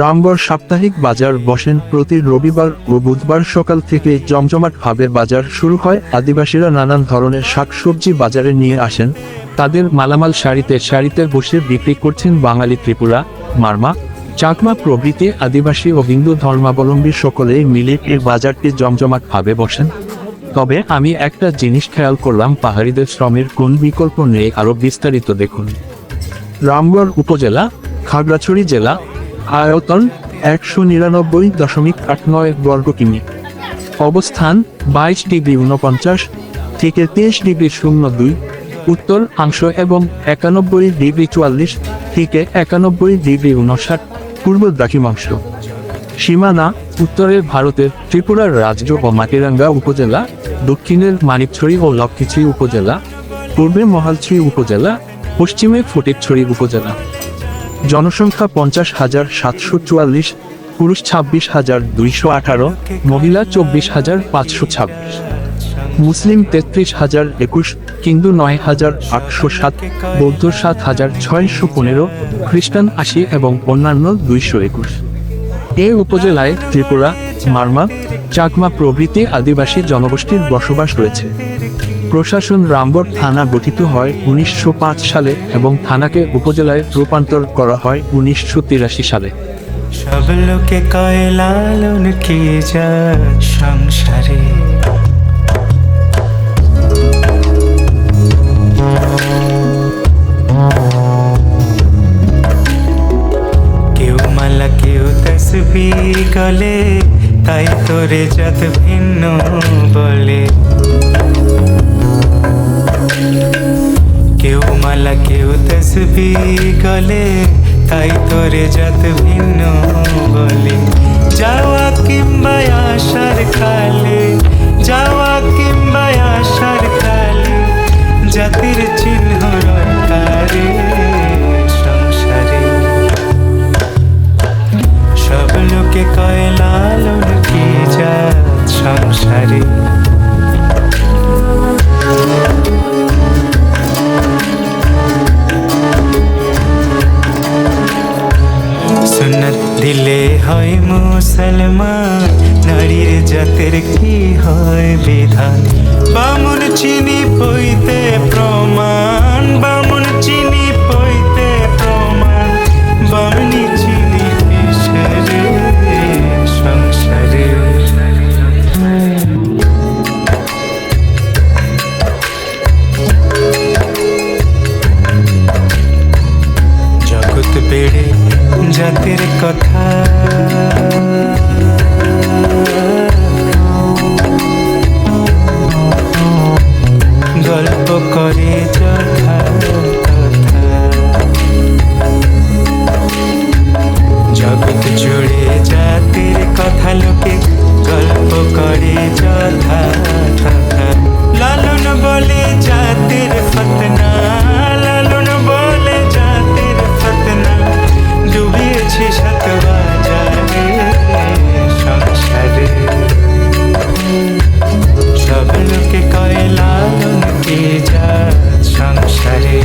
রামগড় সাপ্তাহিক বাজার বসেন প্রতি রবিবার ও বুধবার সকাল থেকে জমজমাটভাবে বাজার শুরু হয়। আদিবাসীরা নানান ধরনের শাকসবজি বাজারে নিয়ে আসেন। তাদের মালামাল শাড়িতে শাড়িতে বসে বিক্রি করছেন বাঙালি ত্রিপুরা, মারমা, চাকমা প্রভৃতি আদিবাসী ও হিন্দু ধর্মাবলম্বী সকলেই মিলে এই বাজারটি জমজমাটভাবে বসেন। তবে আমি একটা জিনিস খেয়াল করলাম, পাহাড়িদের শ্রমের কোন বিকল্প নেই, আরও বিস্তারিত দেখুন। রামগড় উপজেলা, খাগড়াছড়ি জেলা আয়তন একশো নিরানব্বই দশমিক আট নয় বর্গ কিমি। অবস্থান বাইশ ডিগ্রি উনপঞ্চাশ থেকে তেইশ ডিগ্রি শূন্য দুই, উত্তর অংশ এবং একানব্বই ডিগ্রি চুয়াল্লিশ থেকে একানব্বই ডিগ্রি উনষাট পূর্ব দ্রাঘিমাংশ সীমানা উত্তরের ভারতের ত্রিপুরার রাজ্য ও মাটিরাঙ্গা উপজেলা, দক্ষিণের মানিকছড়ি ও লক্ষ্মীছড়ি উপজেলা, পূর্বে মহালছড়ি উপজেলা, পশ্চিমে ফটিকছড়ি উপজেলা। জনসংখ্যা পঞ্চাশ হাজার সাতশো চুয়াল্লিশ, পুরুষ ছাব্বিশ হাজার দুইশো আঠারো, মহিলা চব্বিশ হাজার পাঁচশো ছাব্বিশ। মুসলিম তেত্রিশ হাজার একুশ, হিন্দু নয় হাজার আটশো সাত, বৌদ্ধ সাত হাজার ছয়শো পনেরো, খ্রিস্টান আশি এবং অন্যান্য দুইশো একুশ। এ উপজেলায় ত্রিপুরা, মারমা, চাকমা প্রভৃতি আদিবাসী জনগোষ্ঠীর বসবাস রয়েছে। প্রশাসন রামগড় থানা গঠিত হয় উনিশশো পাঁচ সালে এবং থানাকে উপজেলায় রূপান্তর করা হয় উনিশশো তিরাশি সালে। কেউ মালা, কেউ তাই তোরে যত ভিন্ন বলে। কেউ মালা কেউ তসবি গলে তাই তোরে যত ভিন্ন বলে যাওয়া কিংবা আসার কালে দিলে হয় মুসলমান নারীর জাতের কি হয় বিধান? বামুন চিনি পইতে গল্প করে যথা জগৎ জুড়ে জাতির কথা লোকে গল্প করে যথা লালন বলে জাতির 让谁